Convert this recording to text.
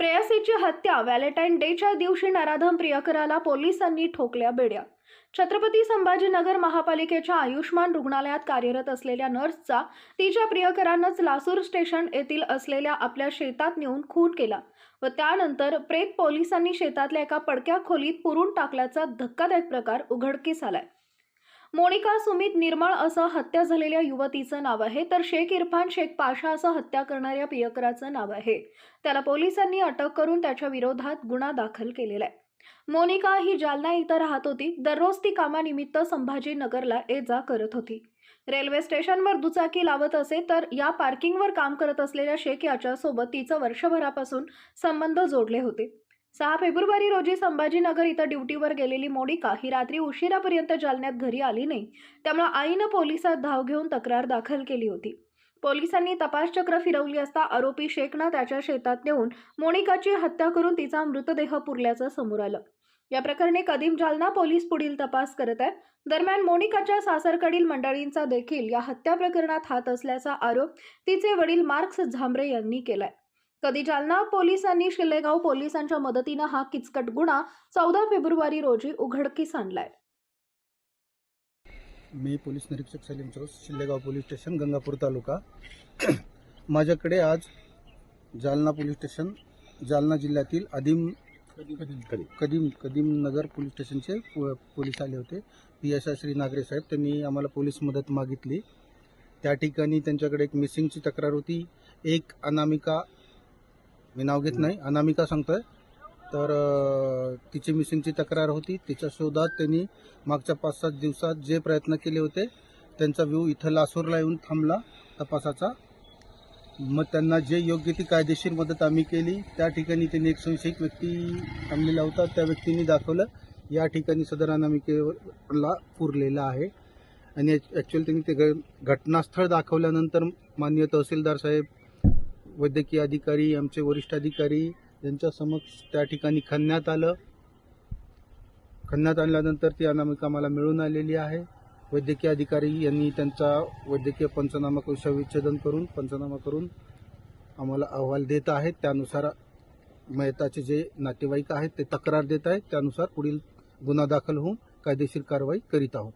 प्रेयसीची हत्या व्हॅलेंटाईन डेच्या दिवशी नराधम प्रियकराला पोलिसांनी ठोकल्या बेड्या. छत्रपती संभाजीनगर महापालिकेच्या आयुष्मान रुग्णालयात कार्यरत असलेल्या नर्सचा तिच्या प्रियकरानंच लासूर स्टेशन येथील असलेल्या आपल्या शेतात नेऊन खून केला व त्यानंतर प्रेत पोलिसांनी शेतातल्या एका पडक्या खोलीत पुरून टाकल्याचा धक्कादायक प्रकार उघडकीस आलाय. मोनिका सुमित निर्मळ असं हत्या झालेल्या युवतीचं नाव आहे तर शेख इरफान शेख पाशा असं हत्या करणाऱ्या प्रियकराचं नाव आहे. त्याला पोलिसांनी अटक करून त्याच्या विरोधात गुन्हा दाखल केलेला आहे. मोनिका ही जालना इथं राहत होती. दररोज ती कामानिमित्त संभाजीनगरला ये जा करत होती. रेल्वे स्टेशनवर दुचाकी लावत असे तर या पार्किंगवर काम करत असलेल्या शेख याच्यासोबत तिचं वर्षभरापासून संबंध जोडले होते. सहा फेब्रुवारी रोजी संभाजीनगर इथं ड्युटीवर गेलेली मोनिका ही रात्री उशिरापर्यंत जालन्यात घरी आली नाही. त्यामुळे आईनं पोलिसात धाव घेऊन तक्रार दाखल केली होती. पोलिसांनी तपासचक्र फिरवली असता आरोपी शेखनं त्याच्या शेतात नेऊन मोनिकाची हत्या करून तिचा मृतदेह पुरल्याचं समोर आलं. या प्रकरणी कदीम जालना पोलीस पुढील तपास करत आहेत. दरम्यान मोनिकाच्या सासरकडील मंडळींचा देखील या हत्या प्रकरणात हात असल्याचा आरोप तिचे वडील मार्क्स झांबरे यांनी केलाय. कधी जालना पोलिसांनी शिल्लेगाव पोलिसांच्या मदतीनं हा किचकट गुन्हा चौदा फेब्रुवारी रोजी उघडकीस आणलाय. मी पोलीस निरीक्षक सलीम चौस शिल्लेगाव पोलीस स्टेशन गंगापूर तालुका. माझ्याकडे आज जालना पोलीस स्टेशन जालना जिल्ह्यातील आदिम कदीम कदीम नगर पोलीस स्टेशनचे पो- पोलीस आले होते. P S I Shri Nagare साहेब त्यांनी आम्हाला पोलीस मदत मागितली. त्या ठिकाणी त्यांच्याकडे एक मिसिंगची तक्रार होती. एक अनामिका मी नाव घेत नाही. अनामिका सांगतोय. तर तिची मिसिंगची तक्रार होती. तिच्या शोधात त्यांनी मागच्या पाच सात दिवसात जे प्रयत्न केले होते त्यांचा व्यू इथं लासूरला येऊन थांबला तपासाचा. मग त्यांना जे योग्य ती कायदेशीर मदत आम्ही केली त्या ठिकाणी त्यांनी एक संशयिक व्यक्ती थांबलेला होता. त्या व्यक्तीने दाखवलं या ठिकाणी सदर अनामिकेला पुरलेला आहे. आणि ॲक्च्युअली त्यांनी ते घटनास्थळ दाखवल्यानंतर माननीय तहसीलदार साहेब वैद्यकीय अधिकारी आमचे वरिष्ठ अधिकारी यांच्या समक्ष त्या ठिकाणी खणण्यात आलं. खणण्यात आणल्यानंतर ती अनामिका मला मिळून आलेली आहे. वैद्यकीय अधिकारी यांनी त्यांचा वैद्यकीय पंचनामा करून शवविच्छेदन करून पंचनामा करून आम्हाला अहवाल देत आहेत. त्यानुसार मयताचे जे नातेवाईक आहेत ते तक्रार देत आहेत. त्यानुसार पुढील गुन्हा दाखल होऊन कायदेशीर कारवाई करीत आहोत.